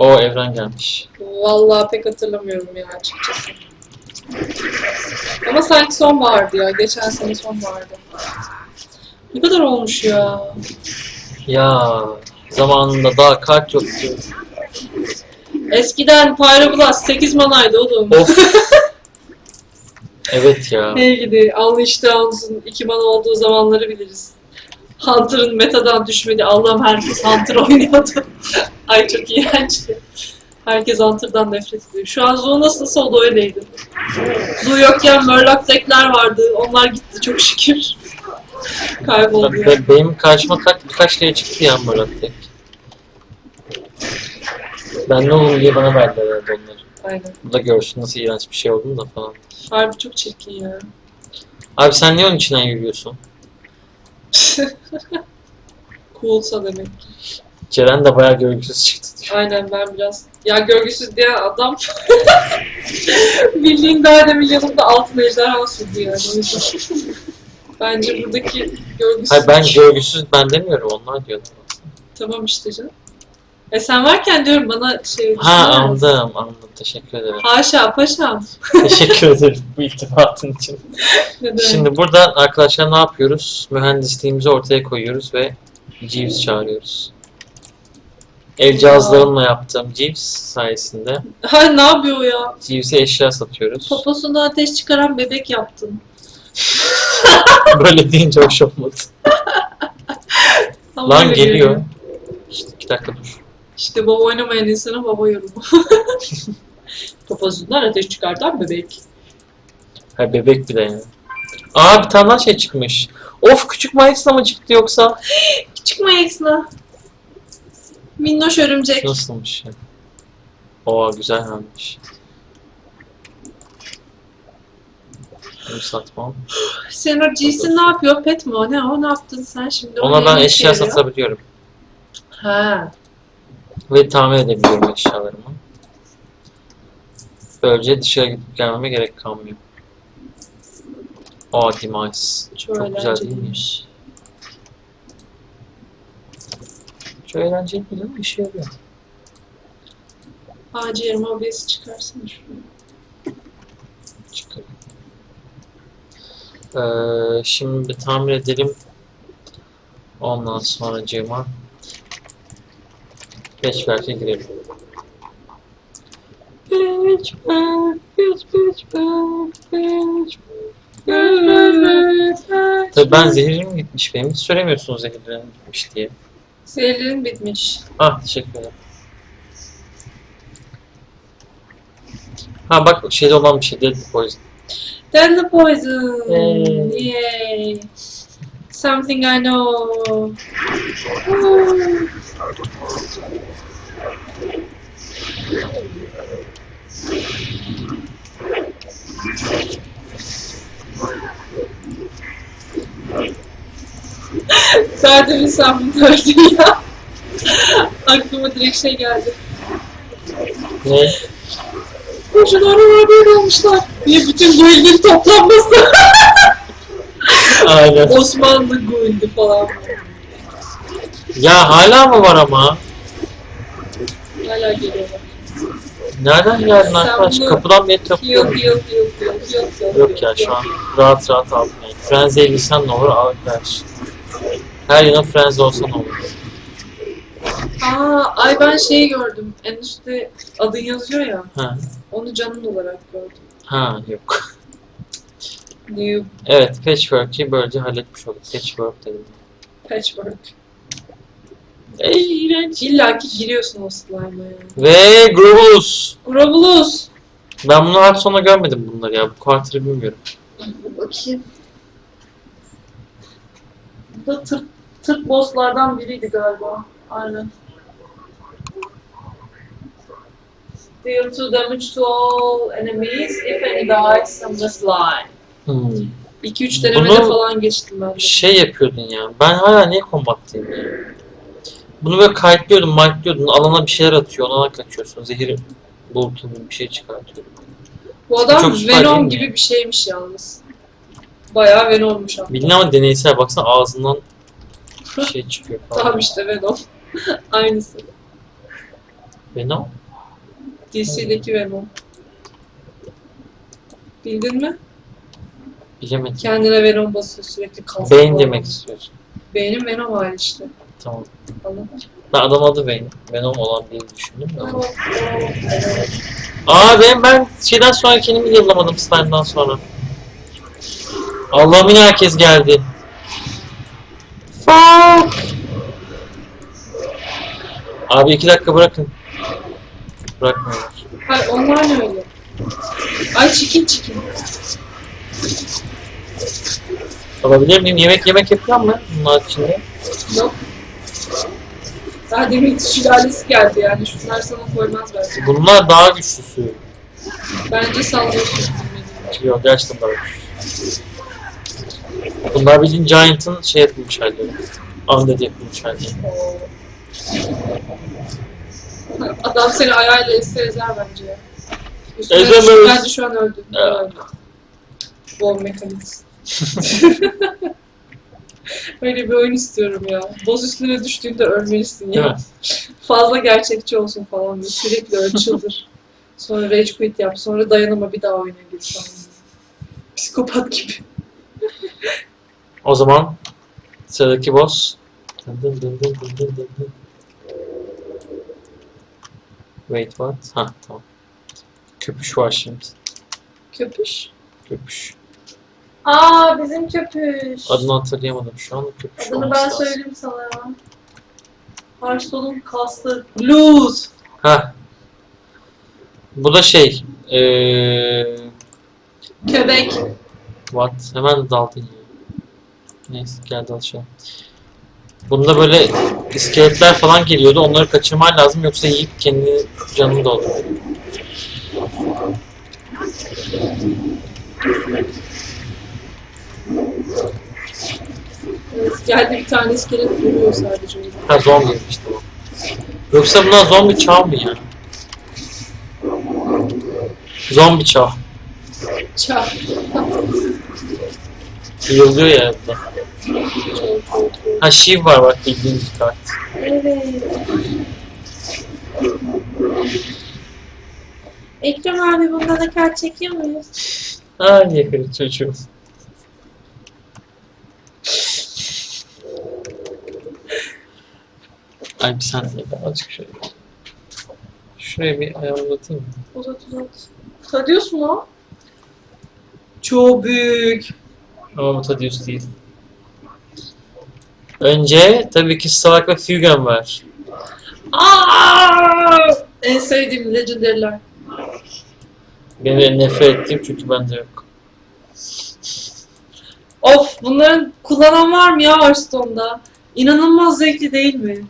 O evren gelmiş. Vallahi pek hatırlamıyorum ya açıkçası. Ama sanki sonbahardı ya. Geçen sene sonbahardı. Ne kadar olmuş ya. Ya zamanında daha kart yoktu. Eskiden Pyroblast 8 manaydı oğlum. Of. evet ya. Hey gidi Unleashed Downs'un 2 mana olduğu zamanları biliriz. Hunter'ın metadan düşmedi. Allah'ım herkes Hunter oynuyordu. Ay çok iğrençti. Herkes Hunter'dan nefret ediyor. Şu an Zoo nasıl oldu öyleydi. Zoo yokken Murloc deckler vardı. Onlar gitti çok şükür. Kayboldu ya. Be- benim karşıma tak birkaç kere çıktı ya Murat tek. Ben ne olur diye bana verdiler herhalde onları. Aynen. Bu da görsün nasıl iğrenç bir şey olduğunu da falan. Harbi çok çirkin ya. Abi sen niye onun içinden yürüyorsun? Coolsa demek. Ceren de bayağı görgüsüz çıktı diyor. Aynen ben biraz. Ya görgüsüz diye adam bildiğin daha demin yanımda altın ejderha sürdü yani. O yüzden. Bence buradaki görgüsüz. Hayır ben görgüsüz ben demiyorum onlar diyor. Tamam işte canım. E sen varken diyorum bana şey Ha düşünemez. anladım anladım teşekkür ederim. Haşa paşam. teşekkür ederim bu iltifatın için. Şimdi burada arkadaşlar ne yapıyoruz? Mühendisliğimizi ortaya koyuyoruz ve Jeeves çağırıyoruz. El cihazlarımla yaptığım Jeeves sayesinde Ha ne yapıyor ya? Jeeves'e eşya satıyoruz. Poposunda ateş çıkaran bebek yaptın. Böyle deyince hoş olmadı. Ama Lan öyle geliyor. İşte iki dakika dur. İşte baba oynamayan insana baba yorumu. Poposundan ateş çıkartan bebek. Ha bebek bile yani. Aa bir tane daha şey çıkmış. Of küçük Mayıs'la mı çıktı yoksa? Küçük mayaksına. Minnoş örümcek. Nasılmış ya? Oo güzel. Bunu satmam. Sen o G'si ne yapıyor? Pet mi o? Ne o? Ne yaptın sen şimdi? Ona ne ben eşya satabiliyorum. Ha. Ve tamir edebiliyorum eşyalarımı. Böylece dışarı gidip gelmeme gerek kalmıyor. Aa Demise. Çok, Çok güzel değil mi? eğlenceliymiş. Çok eğlenceli değil mi? İşe yarıyor. Ağacı yerime obiyesi çıkarsana şuraya. Çıkar. Ee, şimdi bir tamir edelim. Ondan sonra cıma. Patchwork'e girelim. Patchwork, patch, patchwork, patchwork. Tabii ben zehirim gitmiş benim. Hiç söylemiyorsunuz zehirlerim gitmiş diye. Zehirlerin bitmiş. Ah teşekkür ederim. Ha bak şeyde olan bir şey Deadly Poison. Deadly poison. Yay. Yay. Something I know. Bunu ördün ya. Aklıma direkt şey geldi. Ne? Kocalar var böyle olmuşlar. Diye bütün guildin toplanması. Aynen. Osmanlı guildi falan. Ya hala mı var ama? Hala geliyorlar. Nereden geldin arkadaş? bunu- Kapıdan bir et yok. Heal heal heal heal. Yok ya şu an rahat rahat aldım yani. Frenzy'e girsen ne olur al kardeş. Her yanın Frenzy olsa ne olur. Aa, ay ben şeyi gördüm. En üstte adın yazıyor ya. Ha, Onu canın olarak gördüm. ha yok. New Evet Patchwork'i böylece halletmiş olduk. Patchwork dedim. patchwork. Ey iğrenç. İlla ki giriyorsun o slime'a yani. Ve Grubus. Grobulus. Ben bunu hard sona görmedim bunları ya. Bu quarter'ı bilmiyorum. Bakayım. Bu da tırt, tırt bosslardan biriydi galiba. Aynen. Deal 2 damage to all enemies if any dies from the slime. Hmm. 2-3 denemede Bunu- falan geçtim ben de. Şey yapıyordun ya. Ben hala niye kombattayım ya? Bunu böyle kayıtlıyordun, marklıyordun. Alana bir şeyler atıyor. Ona kaçıyorsun. Zehir bulutun bir şey çıkartıyor. Bu adam Çok Venom gibi bir şeymiş yalnız. Bayağı Venom'muş ama. Bilin ama deneysel. Baksana ağzından bir şey çıkıyor falan. Tamam işte Venom. Aynısı. Venom? DC'deki Venom. Bildin mi? Bilemedim. Kendine Venom basıyor sürekli kalsın. Beyin demek istiyorsun. Beynin Venom hali işte. Tamam. Anladın mı? Ben adam adı Venom. Venom olan diye düşündüm de. Aa ben, ben şeyden sonra kendimi yıllamadım slime'dan sonra. Allah'ım yine herkes geldi. Abi iki dakika bırakın. Bırakmıyorlar. Hayır onlar ne öyle? Ay çikin çikin. Alabilir miyim? Yemek yemek yapıyor mu bunlar içinde? Yok. Daha demin sülalesi geldi yani. Şunlar sana koymaz belki. Bunlar daha güçlüsü. Bence sallıyorsun. Yok gerçekten daha güçlü. Bunlar bildiğin Giant'ın şey yapılmış halleri. Undead yapılmış halleri. Adam seni ayağıyla esse ezer bence ya. Üstüne Ezemez. Bence şu an öldü. Ya. Öldü. Bomb mekanizm. Böyle bir oyun istiyorum ya. Boz üstüne düştüğünde ölmelisin ya. Fazla gerçekçi olsun falan. Böyle Sürekli öl çıldır. Sonra rage quit yap. Sonra dayanama bir daha oyuna gir falan. Psikopat gibi. O zaman sıradaki boss. Dın dın dın dın dın dın dın. Wait what? Ha tamam. Köpüş var şimdi. Köpüş. Köpüş. Aa bizim köpüş. Adını hatırlayamadım şu an. Köpüş Adını olması ben lazım. söyleyeyim sana ya. Hearthstone'un kastı. Blues. Ha. Bu da şey. Eee... Köpek. What? Hemen daldın ya. Neyse gel dalışalım. Bunda böyle iskeletler falan geliyordu. Onları kaçırman lazım yoksa yiyip kendi canını. Evet, geldi bir tane iskelet vuruyor sadece. Ha zombi işte bu. Yoksa bunlar zombi çağ mı ya? Zombi çağ. Çak. Yıldıyor ya burada. Ha Shiv var bak bildiğin bir kart. Evet. Ekrem abi bundan da kart çekiyor muyuz? Ha yakın çocuğum. Ay bir saniye ben azıcık şöyle. Şuraya bir ayağımı uzatayım mı? Uzat uzat. Tadıyorsun o. Çok büyük. Ama bu Tadius değil. Önce tabii ki Stark ve Fugen var. Aa! En sevdiğim legendary'ler. Benim en nefret ettiğim çünkü bende yok. Of bunların kullanan var mı ya Hearthstone'da? İnanılmaz zevkli değil mi?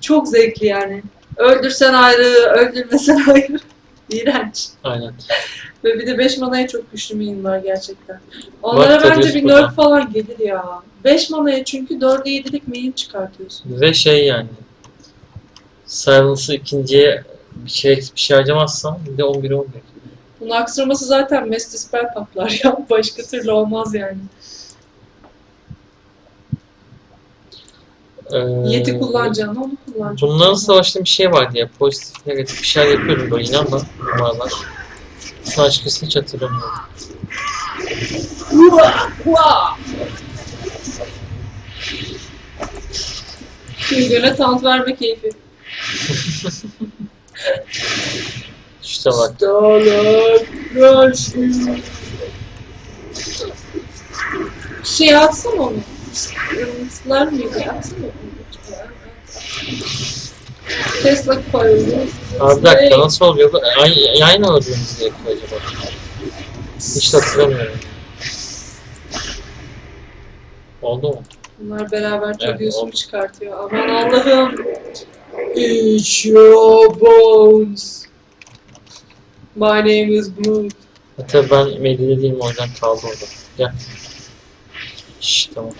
Çok zevkli yani. Öldürsen ayrı, öldürmesen ayrı. İğrenç. Aynen. Ve bir de 5 manaya çok güçlü main var gerçekten. Onlara Bak, bence bir burada. nerf falan gelir ya. 5 manaya çünkü 4'e 7'lik main çıkartıyorsun. Ve şey yani. Silence'ı ikinciye bir şey bir şey harcamazsan bir de 11 11. Bunun aksırması zaten Master Spell patlar ya. Başka türlü olmaz yani. Ee, Yeti kullanacağını onu kullanacaksın. Bunların savaşta bir şey vardı ya. Pozitif, negatif bir şeyler yapıyordum böyle inanma numaralar. Şu an açıkçası hiç hatırlamıyorum. Hua! Hua! Süngöne tant verme keyfi. İşte bak. Rushing. Şey atsana onu. Islar mıydı? Atsana. Tesla koyuyoruz. Abi bir dakika nasıl oluyor bu? Ay, aynı öldüğümüz gerekiyor acaba? Hiç hatırlamıyorum. Oldu mu? Bunlar beraber Evet, Tadius'u oldu. çıkartıyor. Aman Allah'ım. Eat your bones. My name is Groot. Ha, tabii ben medyada değilim o yüzden kaldı orada. Gel. Şşş tamam.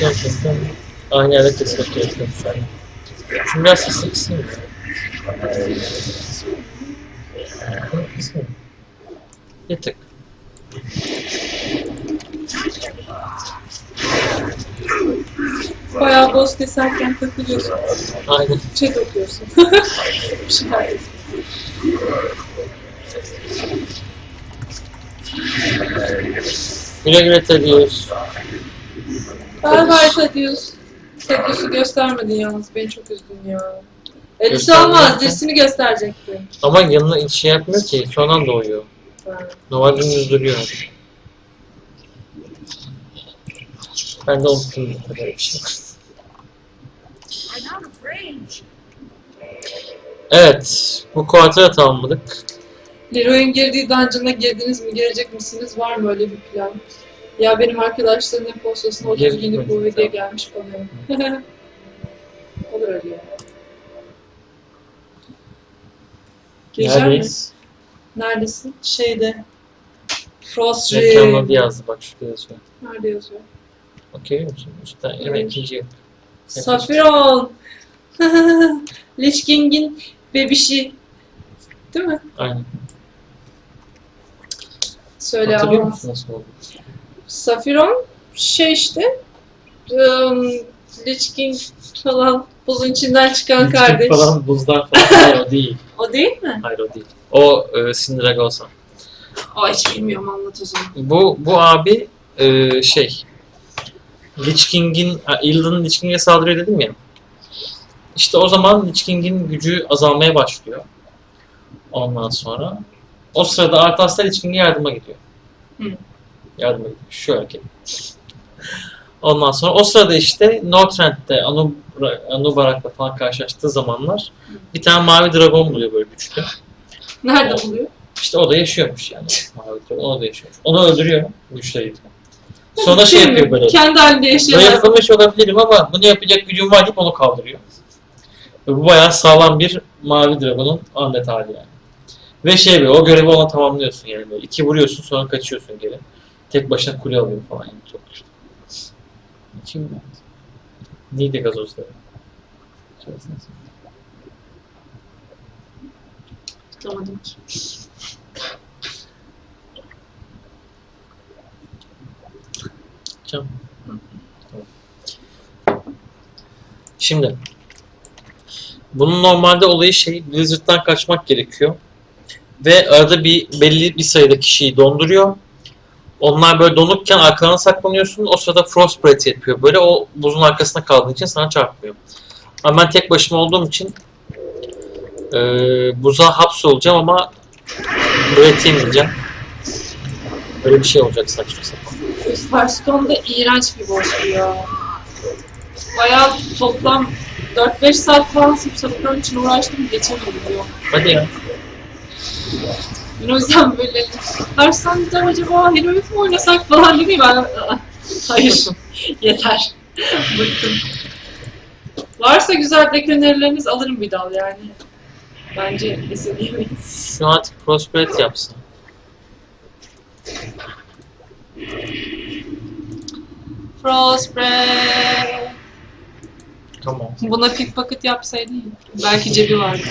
Tamam, tamam. Aynı yerde kesmek gerekiyor şu an. Şimdi biraz sesini kısayım mı? Hı, kısayım. Bir tık. Bayağı boz keserken takılıyorsun. Aynen. Chat okuyorsun. Bir şeyler. Güle güle Tedious. Bay bay Tadius. Tadius'u göstermedin yalnız. Beni çok üzdün ya. Elisi Göstermedi olmaz. mi? Dirisini gösterecekti. Ama yanına hiç şey yapmıyor ki. Sonradan doğuyor. Ha. Normal dümdüz duruyor. Ben de unuttum bu kadar bir şey. Evet. Bu kuartı da tamamladık. Leroy'un girdiği dungeon'a girdiniz mi? Girecek misiniz? Var mı öyle bir plan? Ya benim arkadaşlarımın postasına 30 Girdik günlük mi? bu hediye gelmiş bana. Olur öyle ya. Gireceğim mi? Neredeyiz? Neredesin? Şeyde. Frost Ring. adı yazdı bak şurada yazıyor. Nerede yazıyor? Okey musun? Üstten Evet. ikinci yok. Safiron. Lich King'in bebişi. Değil mi? Aynen. Söyle Hatırlıyor ama. musun nasıl oldu? Safiron şey işte. Um, Lich King falan buzun içinden çıkan kardeş. falan buzdan falan. Hayır o değil. O değil mi? Hayır o değil. O e, Sindragosa. Aa hiç bilmiyorum anlat o zaman. Bu, bu abi e, şey Lich King'in, ha, Illidan'ın Lich King'e saldırıyor dedim ya. İşte o zaman Lich King'in gücü azalmaya başlıyor. Ondan sonra. O sırada Arthas'ta Lich King'e yardıma gidiyor. Hı. Yardıma gidiyor. Şu hareket. Ondan sonra o sırada işte Northrend'de Anubra- Anubarak'la falan karşılaştığı zamanlar bir tane mavi dragon buluyor böyle güçlü. Nerede O- buluyor? İşte o da yaşıyormuş yani. Mavi dragon o da yaşıyormuş. Onu öldürüyor güçleriyle. Sonra şey yapıyor böyle. Kendi halinde yaşayan. Zayıflamış olabilirim ama bunu yapacak gücüm var deyip onu kaldırıyor. Ve bu bayağı sağlam bir mavi dragonun Ahmet hali yani. Ve şey böyle o görevi ona tamamlıyorsun yani böyle. İki vuruyorsun sonra kaçıyorsun geri. Tek başına kule alıyor falan yani çok güçlü. Kim bu? Neydi gazozları? Tutamadım ki. Cam. Şimdi bunun normalde olayı şey Blizzard'dan kaçmak gerekiyor. Ve arada bir belli bir sayıda kişiyi donduruyor. Onlar böyle donukken arkalarına saklanıyorsun. O sırada Frostbite yapıyor. Böyle o buzun arkasında kaldığın için sana çarpmıyor. Ama ben tek başıma olduğum için eee buza hapsolacağım ama breath yemeyeceğim. Böyle bir şey olacak saçma sapan. Hearthstone da iğrenç bir boss ya. Bayağı toplam 4-5 saat falan Safiron için uğraştım geçemedim diyor. Hadi ya. Ben o yüzden böyle Hearthstone'da acaba heroik mi oynasak falan dedim ben. "Aa, Hayır. Yeter. Bıktım. Varsa güzel deck önerileriniz alırım bir dal yani. Bence esirgeyemeyiz. Şu an artık Prosperity yapsın. Frostbreath. Tamam. Buna pickpocket yapsaydı iyi. Belki cebi vardı.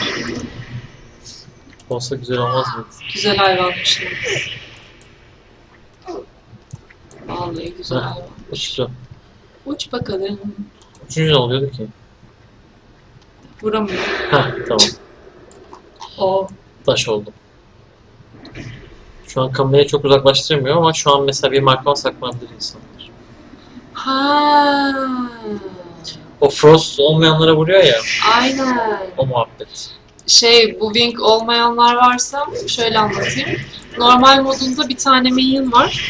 Olsa güzel olmaz mıydı? Güzel hayvanmış. Vallahi güzel Heh. hayvan. Uçtu. Uç bakalım. Üçüncü ne oluyordu ki? Vuramıyor. Heh tamam. O. Taş oldu. Şu an kamerayı çok uzaklaştıramıyor ama şu an mesela bir markman saklanabilir insanlar. Ha. O Frost olmayanlara vuruyor ya, Aynen. o muhabbet. Şey bu wing olmayanlar varsa şöyle anlatayım. Normal modunda bir tane minion var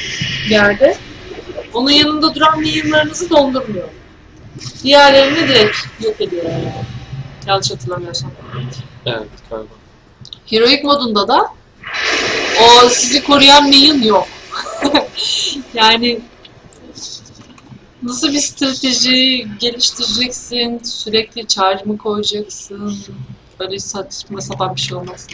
yerde. Onun yanında duran minionlarınızı dondurmuyor. Diğerlerini direkt yok ediyor yani. Yanlış hatırlamıyorsam. Evet galiba. Heroic modunda da o sizi koruyan minion yok. yani nasıl bir strateji geliştireceksin? Sürekli charge mı koyacaksın? Böyle saçma sapan bir şey olmaz.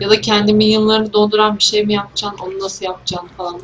Ya da kendi minyonlarını donduran bir şey mi yapacaksın? Onu nasıl yapacaksın falan.